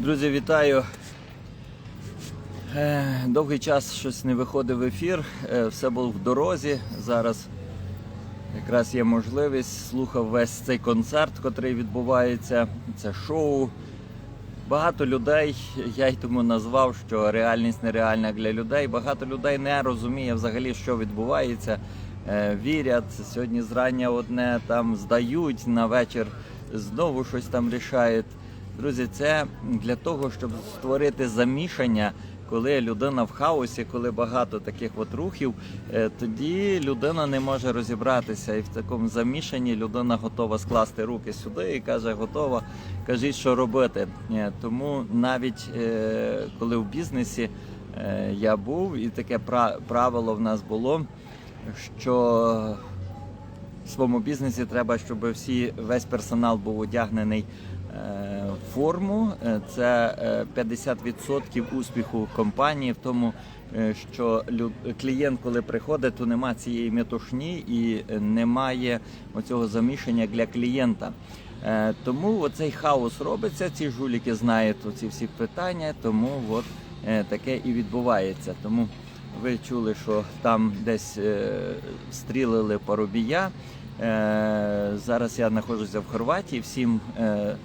Друзі, вітаю. Е, Довгий час щось не виходив в ефір, е, все було в дорозі. Зараз якраз є можливість, слухав весь цей концерт, який відбувається. Це шоу. Багато людей, я й тому назвав, що реальність нереальна для людей. Багато людей не розуміє взагалі, що відбувається. Е, Вірять, сьогодні зрання одне там здають, на вечір знову щось там рішають. Друзі, це для того, щоб створити замішання, коли людина в хаосі, коли багато таких от рухів, е, тоді людина не може розібратися. І в такому замішанні людина готова скласти руки сюди і каже, готова, кажіть, що робити. Е, Тому навіть е, коли в бізнесі я був, і таке пра- правило в нас було, що в своєму бізнесі треба, щоб всі весь персонал був одягнений форму. Е, Це е, 50% успіху компанії в тому, е, що клієнт, коли приходить, то нема цієї метушні і е, немає оцього замішання для клієнта. Е, Тому оцей хаос робиться. Ці жуліки знають ці всі питання, тому от е, таке і відбувається. Тому ви чули, що там десь е, стрілили парубія. Е, зараз я знаходжуся в Хорватії. Всім е,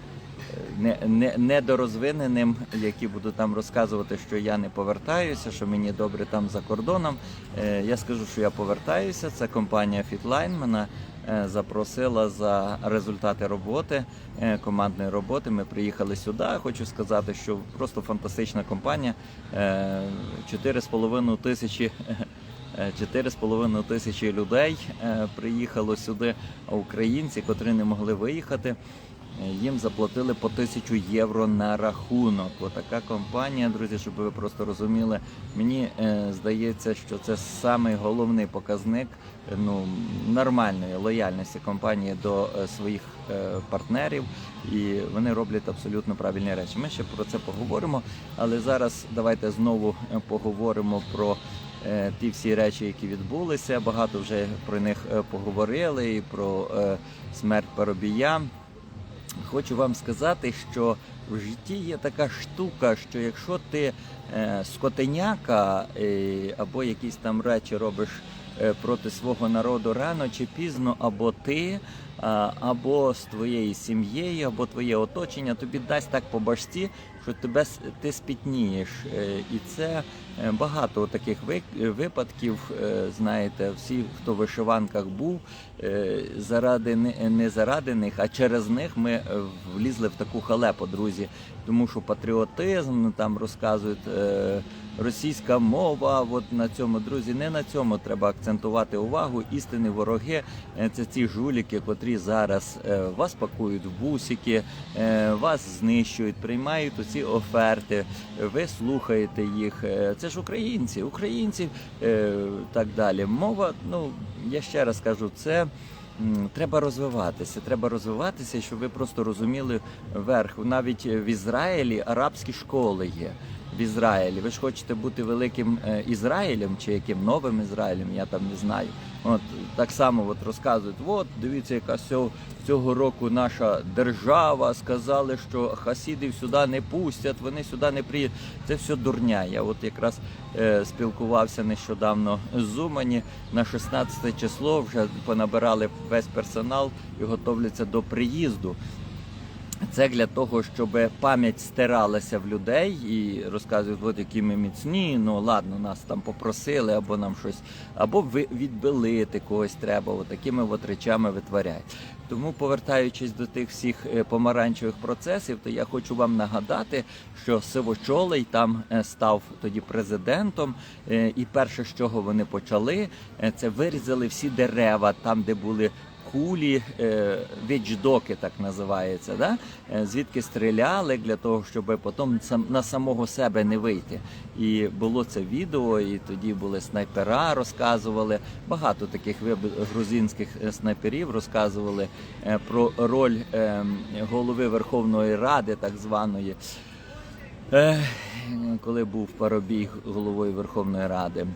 недорозвиненим, які будуть там розказувати, що я не повертаюся, що мені добре там за кордоном. Е, я скажу, що я повертаюся. Це компанія Fitline мене е, запросила за результати роботи, е, командної роботи. Ми приїхали сюди. Хочу сказати, що просто фантастична компанія. Е, 4,5 тисячі. е, 4,5 тисячі людей приїхало сюди, українці, котрі не могли виїхати, їм заплатили по тисячу євро на рахунок. Отака компанія, друзі, щоб ви просто розуміли. Мені е, здається, що це самий головний показник е, ну, нормальної лояльності компанії до е, своїх е, партнерів, і вони роблять абсолютно правильні речі. Ми ще про це поговоримо, але зараз давайте знову е, поговоримо про е, ті всі речі, які відбулися. Багато вже про них е, поговорили і про е, смерть Парубія. Хочу вам сказати, що в житті є така штука, що якщо ти е, скотеняка е, або якісь там речі робиш е, проти свого народу рано чи пізно, або ти, або з твоєю сім'єю, або твоє оточення тобі дасть так по башці, що тебе ти спітнієш. І це багато таких ви- випадків. е, Знаєте, всі, хто в вишиванках був, е, заради не- заради них, а через них ми е, влізли в таку халепу, друзі. Тому що патріотизм там розказують. е, Російська мова, от на цьому, друзі, не на цьому треба акцентувати увагу. Істинні вороги е, це ці жуліки, котрі зараз е, вас пакують в бусики, е, вас знищують, приймають оці оферти. Ви слухаєте їх. Е, Це ж українці, українці е, так далі. Мова, ну я ще раз кажу, це. Треба розвиватися, треба розвиватися, щоб ви просто розуміли верх. Навіть в Ізраїлі арабські школи є. В Ізраїлі. Ви ж хочете бути великим е, Ізраїлем чи яким новим Ізраїлем, я там не знаю. От так само от розказують: от дивіться, яка цього, цього року наша держава сказали, що хасідів сюди не пустять, вони сюди не приїдуть. Це все дурня. Я от якраз е, спілкувався нещодавно з Умані на 16 число. Вже понабирали весь персонал і готовляться до приїзду. Це для того, щоб пам'ять стиралася в людей і розказують, от які ми міцні, ну ладно, нас там попросили, або нам щось, або ви відбелити когось треба. От такими от речами витворяють. Тому, повертаючись до тих всіх е, помаранчевих процесів, то я хочу вам нагадати, що Сивочолий там е, став тоді президентом, е, і перше, з чого вони почали, це вирізали всі дерева там, де були кулі, е, вічдоки, так називається, да? е, звідки стріляли для того, щоб потім на самого себе не вийти. І було це відео, і тоді були снайпера, розказували. Багато таких грузинських е, снайперів розказували про роль е, голови Верховної Ради, так званої. Коли був Парубій головою Верховної Ради,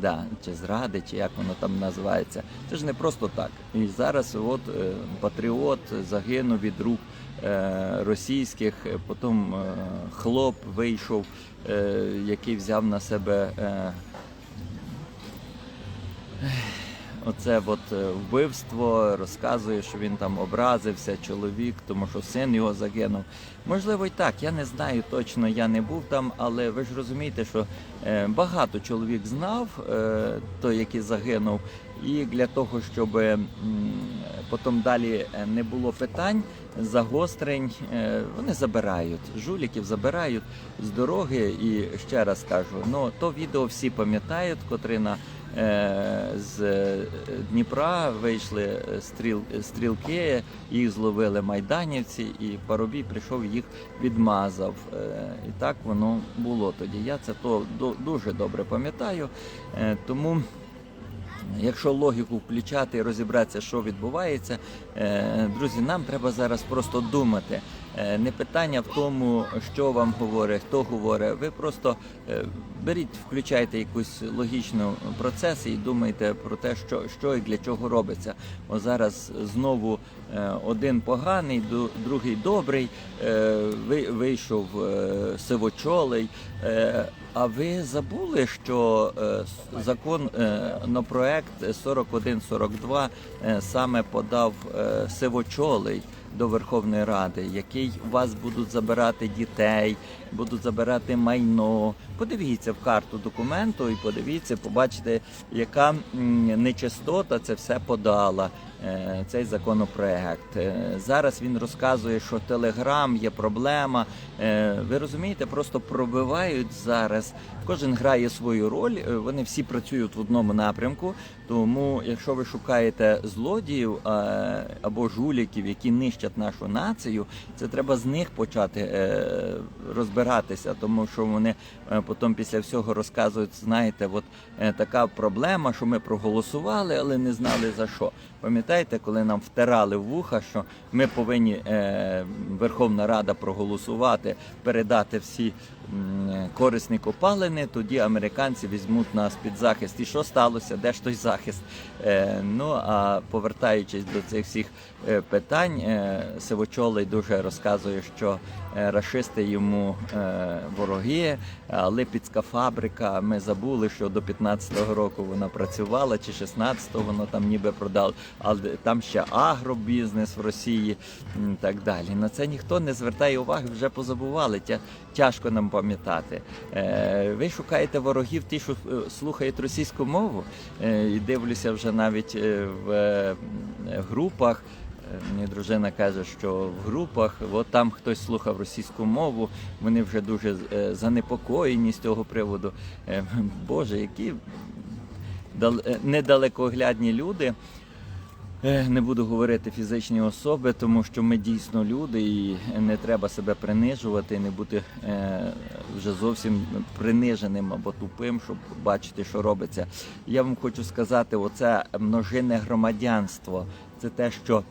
да, чи зради, чи як воно там називається, це ж не просто так. І зараз от е, патріот загинув від рук е, російських. Е, Потім хлоп вийшов, який взяв на себе. Оце от е, вбивство розказує, що він там образився, чоловік, тому що син його загинув. Можливо, і так, я не знаю точно, я не був там, але ви ж розумієте, що е, багато чоловік знав, е, той, який загинув, і для того, щоб потім далі не було питань, загострень, вони забирають, жуліків забирають з дороги. І ще раз кажу, ну то відео всі пам'ятають, котрі на е, з е, Дніпра вийшли е, стріл, стрілки, їх зловили майданівці, і Парубій прийшов їх відмазав. Е, І так воно було тоді. Я це то ду- дуже добре пам'ятаю. Е, Тому. Якщо логіку включати і розібратися, що відбувається, е, друзі, нам треба зараз просто думати. Е, Не питання в тому, що вам говорить, хто говорить. Ви просто е, беріть, включайте якусь логічну процес і думайте про те, що, що і для чого робиться. О зараз знову е, один поганий, другий добрий, ви- вийшов сивочолий. А ви забули, що закон на проект 4142 е, саме подав сивочолий до Верховної Ради, який у вас будуть забирати дітей, будуть забирати майно. Подивіться в карту документу і подивіться, побачите, яка нечистота це все подала. Е, Цей законопроект Е, зараз він розказує, що Телеграм є проблема. Е, Ви розумієте, просто пробивають зараз. Кожен грає свою роль. Вони всі працюють в одному напрямку. Тому, якщо ви шукаєте злодіїв або жуліків, які нищать нашу націю, це треба з них почати розбиратися, тому що вони потім після всього розказують, знаєте, от така проблема, що ми проголосували, але не знали за що. Пам'ятаєте, коли нам втирали в вуха, що ми повинні е, Верховна Рада проголосувати, передати всі корисні копалини, тоді американці візьмуть нас під захист. І що сталося? Де ж той захист? Е, ну а повертаючись до цих всіх е, питань, е, Сивочолий дуже розказує, що рашисти йому вороги, а Липецька фабрика. Ми забули, що до 15-го року вона працювала, чи 16-го воно там ніби продали, але там ще агробізнес в Росії і так далі. На це ніхто не звертає уваги, вже позабували. Тя, тяжко нам пам'ятати. Е, ви шукаєте ворогів, ті, що е, слухають російську мову, е, і дивлюся вже навіть в групах. Мені дружина каже, що в групах, от там хтось слухав російську мову, вони вже дуже занепокоєні з цього приводу. Боже, які недалекоглядні люди. Е, Не буду говорити фізичні особи, тому що ми дійсно люди, і не треба себе принижувати, не бути е, вже зовсім приниженим або тупим, щоб бачити, що робиться. Я вам хочу сказати, оце множинне громадянство, це те, що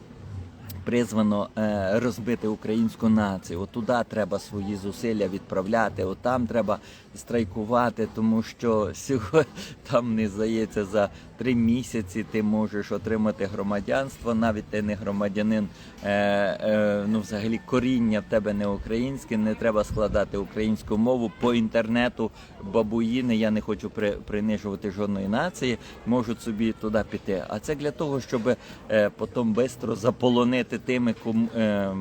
призвано е, розбити українську націю. От туди треба свої зусилля відправляти. От там треба страйкувати, тому що сьогодні там не здається за три місяці ти можеш отримати громадянство. Навіть ти не громадянин. Е, е, ну, взагалі, коріння в тебе не українське. Не треба складати українську мову по інтернету. Бабуїни, я не хочу при, принижувати жодної нації, можуть собі туди піти. А це для того, щоб е, потім швидко заполонити тими, кому. Е,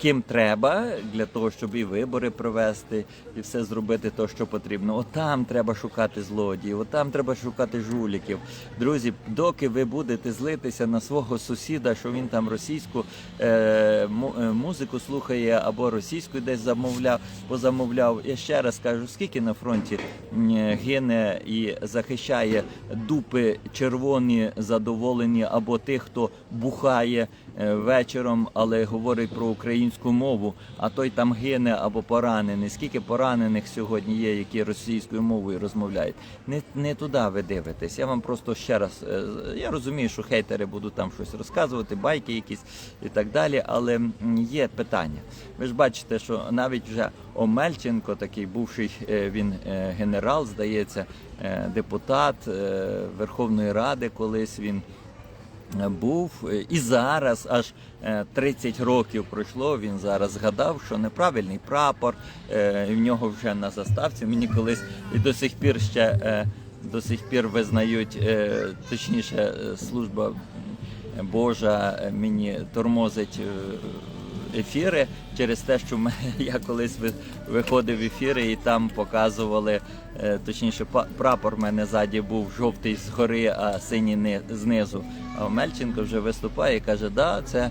Ким треба для того, щоб і вибори провести, і все зробити то, що потрібно. Отам треба шукати злодіїв, отам треба шукати жуліків. Друзі, доки ви будете злитися на свого сусіда, що він там російську е, е, музику слухає або російську десь замовляв, позамовляв. Я ще раз кажу, скільки на фронті гине і захищає дупи червоні, задоволені, або тих, хто бухає е, вечором, але говорить про українську мову, а той там гине або поранений. Скільки поранених сьогодні є, які російською мовою розмовляють? Не, не туди ви дивитесь. Я вам просто ще раз е, я розумію, що хейтери будуть там щось розказувати, байки якісь і так далі. Але є питання. Ви ж бачите, що навіть вже Омельченко, такий бувший е, він е, генерал, здається, депутат Верховної Ради, колись він був е, і зараз аж е, 30 років пройшло. Він зараз згадав, що неправильний прапор. е, В нього вже на заставці. Мені колись і до сих пір ще е, до сих пір визнають, е, точніше, е, служба Божа е, мені тормозить. е, Ефіри через те, що я колись виходив в ефіри і там показували, е, точніше, прапор в мене ззаді був жовтий згори, а синій знизу. Мельченко вже виступає і каже, да, це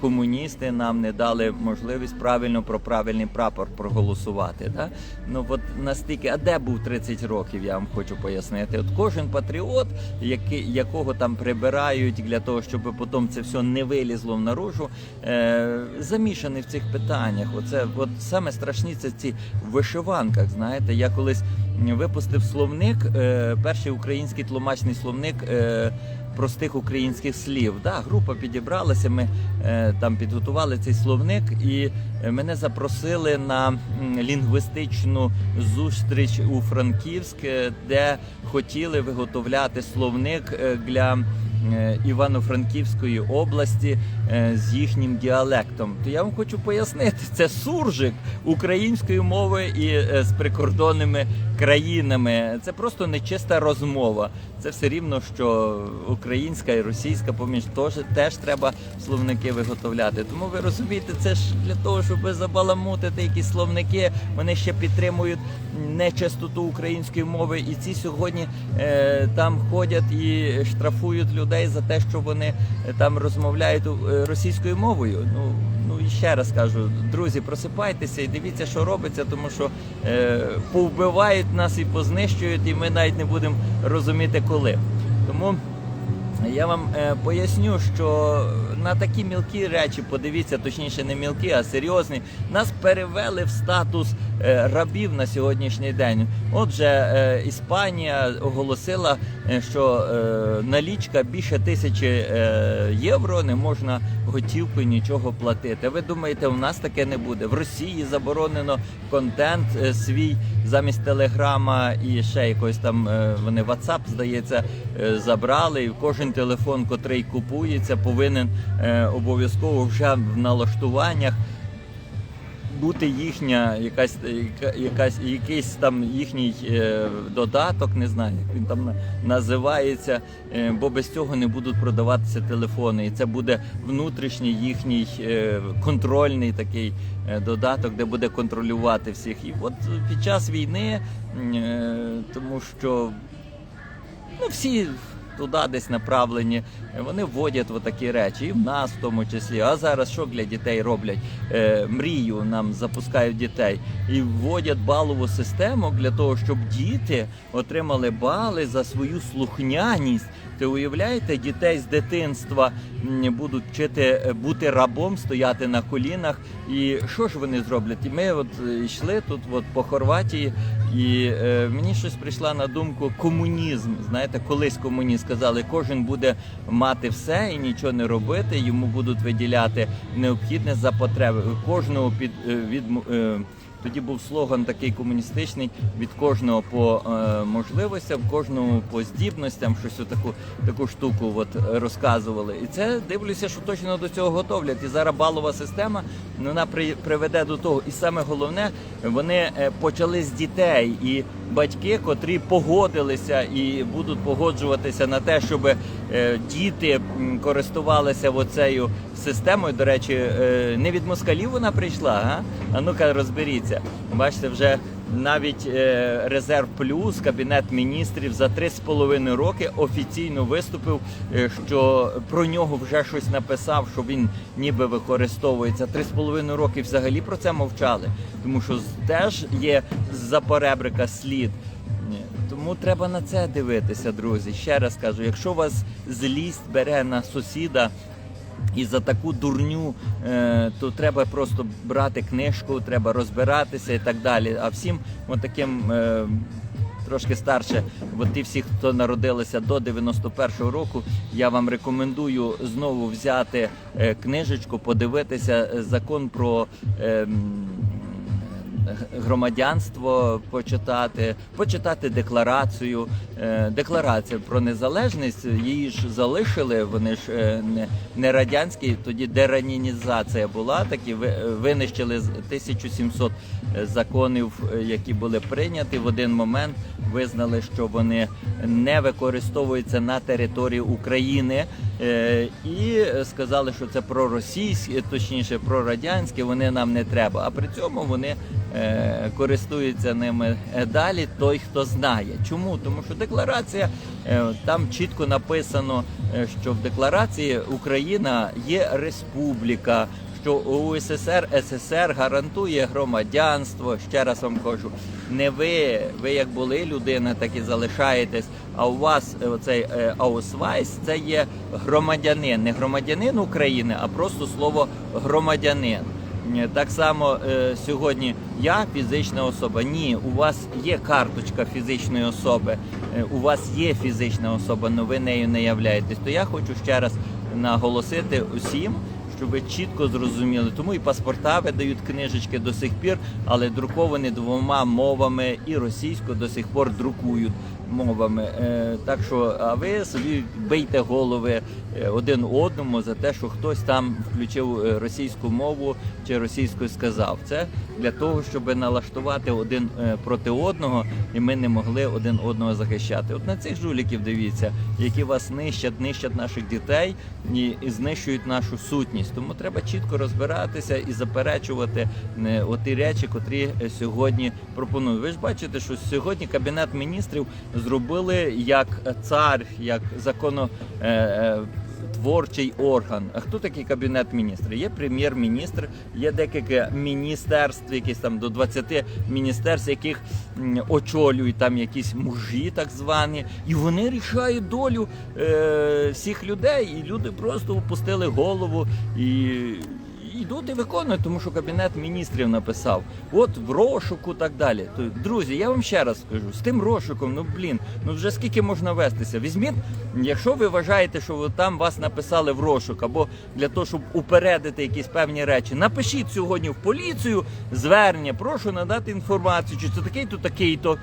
комуністи нам не дали можливість правильно про правильний прапор проголосувати. Да? Ну от настільки, а де був 30 років, я вам хочу пояснити. От кожен патріот, який, якого там прибирають для того, щоб потім це все не вилізло в наружу, е, замішаний в цих питаннях. Оце от саме страшні це ці в вишиванках. Знаєте, я колись випустив словник, е, перший український тлумачний словник. Е, Простих українських слів. Да, група підібралася. Ми там підготували цей словник, і е, мене запросили на лінгвістичну зустріч у Франківськ, е, де хотіли виготовляти словник е, для е, Івано-Франківської області е, з їхнім діалектом. То я вам хочу пояснити, це суржик української мови і е, з прикордонними країнами. Це просто нечиста розмова. Це все рівно, що українська і російська поміж теж, теж треба словники виготовляти. Тому ви розумієте, це ж для того, щоб забаламутити якісь словники, вони ще підтримують нечистоту української мови. І ці сьогодні е, там ходять і штрафують людей за те, що вони е, там розмовляють е, російською мовою. Ну ну і ще раз кажу, друзі, просипайтеся і дивіться, що робиться, тому що е, повбивають нас і познищують, і ми навіть не будемо розуміти коли. Тому я вам е, поясню, що на такі мілкі речі, подивіться, точніше, не мілкі, а серйозні, нас перевели в статус рабів на сьогоднішній день. Отже, е, Іспанія оголосила, е, що е, налічка більше тисячі е, євро не можна готівкою нічого платити. Ви думаєте, у нас таке не буде? В Росії заборонено контент е, свій замість телеграма і ще якось там е, вони WhatsApp, здається, е, забрали. І кожен телефон, котрий купується, повинен е, обов'язково вже в налаштуваннях бути їхня якась, яка- якась якийсь там їхній е, додаток, не знаю, як він там називається, е, бо без цього не будуть продаватися телефони. І це буде внутрішній їхній е, контрольний такий додаток, де буде контролювати всіх. І от під час війни, тому що ну, всі туди десь направлені, вони вводять такі речі, і в нас в тому числі. А зараз що для дітей роблять? Е, мрію нам запускають дітей і вводять балову систему для того, щоб діти отримали бали за свою слухняність. Ти уявляєте, дітей з дитинства будуть вчити е, бути рабом, стояти на колінах. І що ж вони зроблять? І ми от е, йшли тут, от по Хорватії, і е, мені щось прийшла на думку комунізм. Знаєте, колись комуніст сказали, кожен буде мати все і нічого не робити. Йому будуть виділяти необхідне за потреби. Кожного під е, від е, тоді був слоган такий комуністичний від кожного по е, можливостям, кожному по здібностям, щось таку таку штуку от е, розказували. І це дивлюся, що точно до цього готовлять. І зараз балова система ну, вона при, приведе до того. І саме головне, вони е, почали з дітей і батьки, котрі погодилися і будуть погоджуватися на те, щоб е, діти користувалися оцею системою. До речі, е, не від москалів вона прийшла, а? А ну-ка розберіться. Бачите, вже навіть е, резерв плюс кабінет міністрів за три з половиною роки офіційно виступив, е, що про нього вже щось написав, що він ніби використовується. Три з половиною роки взагалі про це мовчали, тому що теж є за поребрика слід. Тому треба на це дивитися, друзі. Ще раз кажу, якщо вас злість бере на сусіда. І за таку дурню е, то треба просто брати книжку, треба розбиратися і так далі. А всім от таким е, трошки старше, от ті всі, хто народилися до 91-го року, я вам рекомендую знову взяти е, книжечку, подивитися закон про. Громадянство почитати, почитати декларацію. Е, Декларація про незалежність її ж залишили. Вони ж е, не, радянські. Тоді деранінізація була. Такі ви- винищили з 1700 законів, е, які були прийняті в один момент. Визнали, що вони не використовуються на території України, і сказали, що це проросійські, точніше прорадянські, вони нам не треба. А при цьому вони е, користуються ними е, далі. Той, хто знає. Чому? Тому що декларація е, там чітко написано, що в декларації Україна є республіка. Що УССР СССР гарантує громадянство. Ще раз вам кажу, не ви, ви як були людина, так і залишаєтесь. А у вас оцей е, аусвайс це є громадянин, не громадянин України, а просто слово громадянин. Е, Так само е, сьогодні я фізична особа. Ні, у вас є карточка фізичної особи, е, у вас є фізична особа, але ви нею не являєтесь. То я хочу ще раз наголосити усім, щоб ви чітко зрозуміли. Тому і паспорта видають книжечки до сих пір, але друковані двома мовами, і російську до сих пор друкують мовами. Е, так що, а ви собі бийте голови е, один одному за те, що хтось там включив е, російську мову чи російською сказав. Це для того, щоб налаштувати один проти одного, і ми не могли один одного захищати. От на цих жуліків дивіться, які вас нищать, нищать наших дітей і, знищують нашу сутність. Тому треба чітко розбиратися і заперечувати оті речі, котрі сьогодні пропонують. Ви ж бачите, що сьогодні кабінет міністрів зробили як цар, як законо. е, е, орган. А хто такий кабінет міністрів? Є прем'єр-міністр, є декілька міністерств, якісь там до 20 міністерств, яких очолюють там якісь мужі, так звані, і вони рішають долю е, всіх людей. І люди просто опустили голову і. Йдуть і виконують, тому що кабінет міністрів написав, от в розшуку так далі. То, друзі, я вам ще раз скажу, з тим розшуком, ну блін, ну вже скільки можна вестися? Візьміть, якщо ви вважаєте, що там вас написали в розшук, або для того, щоб упередити якісь певні речі, напишіть сьогодні в поліцію звернення, прошу надати інформацію, чи це такий-то, такий-то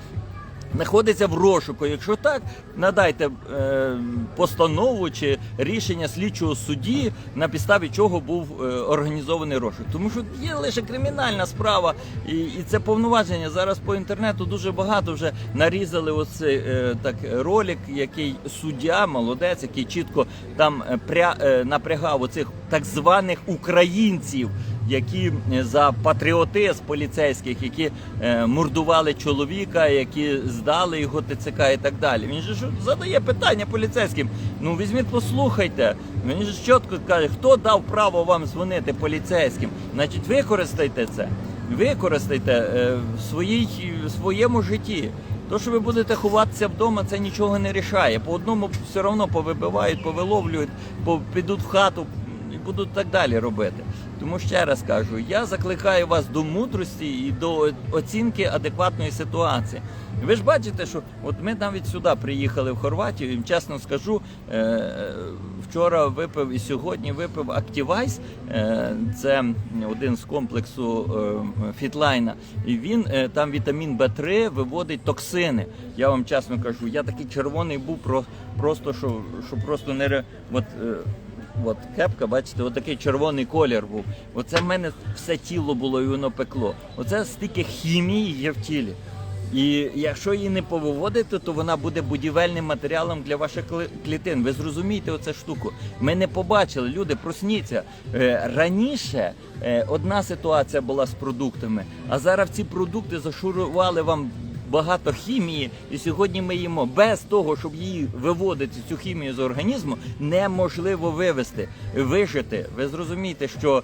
знаходиться в розшуку. Якщо так, надайте е, постанову чи рішення слідчого судді, на підставі чого був е, організований розшук. Тому що є лише кримінальна справа, і, і це повноваження. Зараз по інтернету дуже багато вже нарізали оцей е, так ролик, який суддя, молодець, який чітко там е, пря, е, напрягав оцих так званих українців які е, за патріотизм поліцейських, які е, мордували чоловіка, які здали його ТЦК і так далі. Він же задає питання поліцейським. Ну візьміть, послухайте. Він же чітко каже, хто дав право вам дзвонити поліцейським? Значить, використайте це, використайте е, в своїй в своєму житті. То, що ви будете ховатися вдома, це нічого не рішає. По одному все одно повибивають, повиловлюють, по- підуть в хату і будуть так далі робити. Тому ще раз кажу, я закликаю вас до мудрості і до оцінки адекватної ситуації. Ви ж бачите, що от ми навіть сюди приїхали в Хорватію, і чесно скажу, е, е, вчора випив і сьогодні випив Актівайс, е, це один з комплексу Фітлайна, і він там вітамін Б3 виводить токсини. Я вам чесно кажу, я такий червоний був просто що, що просто не от. От кепка, бачите, отакий червоний колір був. Оце в мене все тіло було і воно пекло. Оце стільки хімії є в тілі. І якщо її не повиводити, то вона буде будівельним матеріалом для ваших клітин. Ви зрозумієте оцю штуку. Ми не побачили, люди, просніться. Е, раніше е, одна ситуація була з продуктами, а зараз ці продукти зашурували вам багато хімії, і сьогодні ми їмо без того, щоб її виводити цю хімію з організму, неможливо вивести, вижити. Ви зрозумієте, що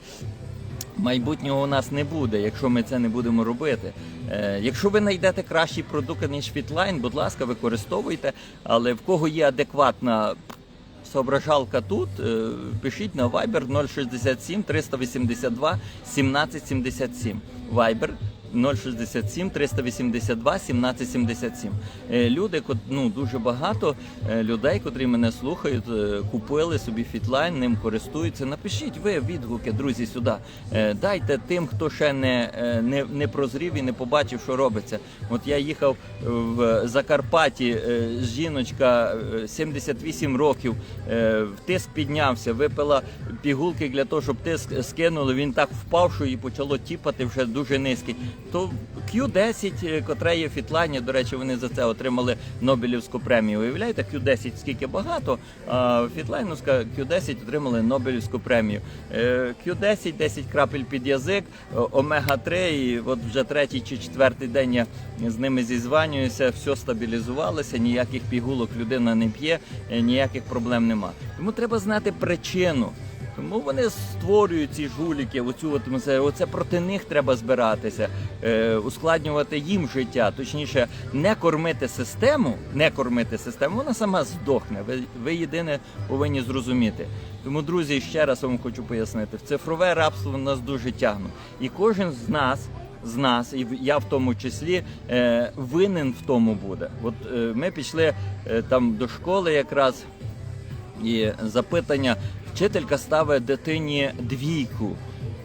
майбутнього у нас не буде, якщо ми це не будемо робити. Е, якщо ви знайдете кращий продукт, ніж Фітлайн, будь ласка, використовуйте. Але в кого є адекватна соображалка тут, е, пишіть на Viber 067 382 1777. Viber 067 382 1777. Е, Люди, ну дуже багато е, людей, котрі мене слухають, е, купили собі фітлайн, ним користуються. Напишіть ви відгуки, друзі, сюди. Е, Дайте тим, хто ще не, не, не прозрів і не побачив, що робиться. От я їхав в Закарпатті, жіночка е, 78 років, тиск піднявся, випила пігулки для того, щоб тиск скинули. Він так впав, що її почало тіпати вже дуже низький. То Q10, е, котра є в Фітлайні, до речі, вони за це отримали Нобелівську премію. Уявляєте, Q10 скільки багато, а Фітлайновська Q10 отримали Нобелівську премію. Е, Q10, 10 крапель під язик, омега-3, і от вже третій чи четвертий день я з ними зізванююся, все стабілізувалося, ніяких пігулок людина не п'є, е, ніяких проблем нема. Тому треба знати причину. Тому вони створюють ці жуліки, оцю от. Оце проти них треба збиратися, е, ускладнювати їм життя. Точніше, не кормити систему, не кормити систему, вона сама здохне. Ви, ви єдине повинні зрозуміти. Тому, друзі, ще раз вам хочу пояснити: в цифрове рабство нас дуже тягнуть. І кожен з нас. З нас, і я в тому числі е, винен в тому буде. От е, ми пішли е, там до школи якраз і запитання, вчителька ставить дитині двійку.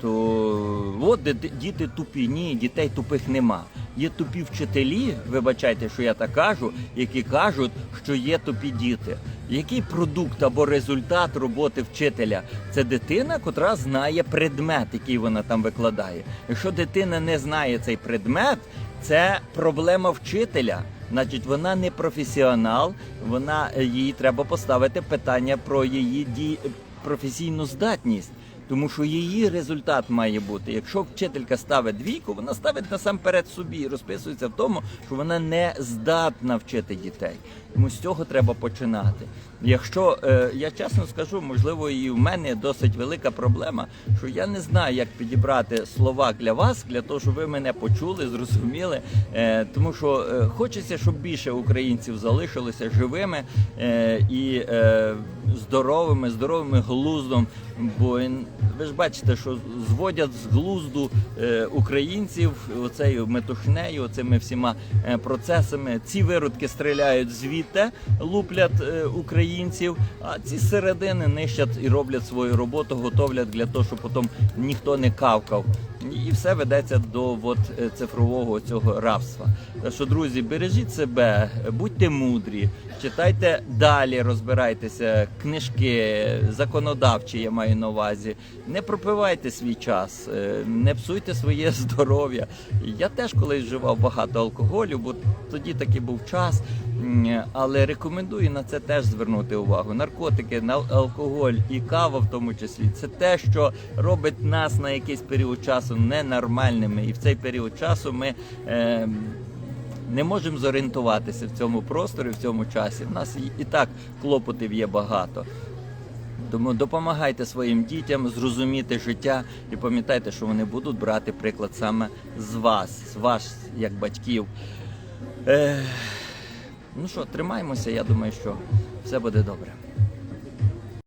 То от діти тупі, ні, дітей тупих нема. Є тупі вчителі, вибачайте, що я так кажу, які кажуть, що є тупі діти. Який продукт або результат роботи вчителя? Це дитина, котра знає предмет, який вона там викладає. Якщо дитина не знає цей предмет, це проблема вчителя. Значить, вона не професіонал, вона їй треба поставити питання про її ді... професійну здатність. Тому що її результат має бути. Якщо вчителька ставить двійку, вона ставить насамперед собі і розписується в тому, що вона не здатна вчити дітей. Тому з цього треба починати. Якщо е, я чесно скажу, можливо, і в мене досить велика проблема, що я не знаю, як підібрати слова для вас, для того, щоб ви мене почули, зрозуміли. Е, тому що е, хочеться, щоб більше українців залишилося живими і здоровими, здоровими глуздом. Бо ви ж бачите, що зводять з глузду українців оцею метушнею, оцими всіма процесами. Ці виродки стріляють звідти, луплять е, українців, а ці середини нищать і роблять свою роботу, готовлять для того, щоб потім ніхто не кавкав. І все ведеться до от, е, цифрового цього рабства. Так що, друзі, бережіть себе, будьте мудрі, читайте далі, розбирайтеся, книжки законодавчі, я маю на увазі. Не пропивайте свій час, е, не псуйте своє здоров'я. Я теж колись вживав багато алкоголю, бо тоді таки був час. Але рекомендую на це теж звернути увагу. Наркотики, на- алкоголь і кава, в тому числі, це те, що робить нас на якийсь період часу ненормальними. І в цей період часу ми. Е, не можемо зорієнтуватися в цьому просторі, в цьому часі. У нас і так клопотів є багато. Тому допомагайте своїм дітям зрозуміти життя і пам'ятайте, що вони будуть брати приклад саме з вас, з вас, як батьків. Е, ну що, тримаємося, я думаю, що все буде добре.